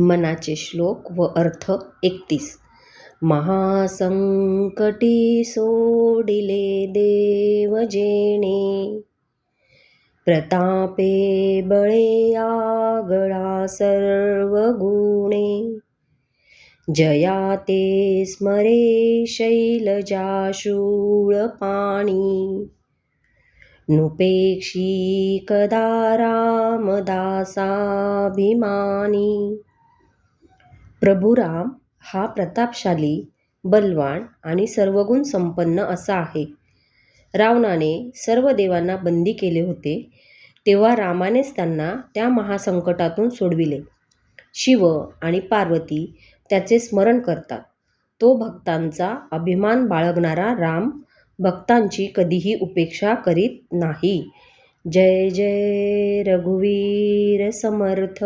मनाचे श्लोक व अर्थ एकतीस. महासंकटी सोडिले देव जेणे. प्रतापे बळे आगळा सर्व गुणे जया ते स्मरे शैलजा शूळ पाणी. नुपेक्षी कदा रामदासाभिमानी. प्रभू राम हा प्रतापशाली बलवान आणि सर्वगुण संपन्न असा आहे. रावणाने सर्व देवांना बंदी केले होते तेव्हा रामानेच त्यांना त्या महासंकटातून सोडविले. शिव आणि पार्वती त्याचे स्मरण करतात. तो भक्तांचा अभिमान बाळगणारा राम भक्तांची कधीही उपेक्षा करीत नाही. जय जय रघुवीर समर्थ!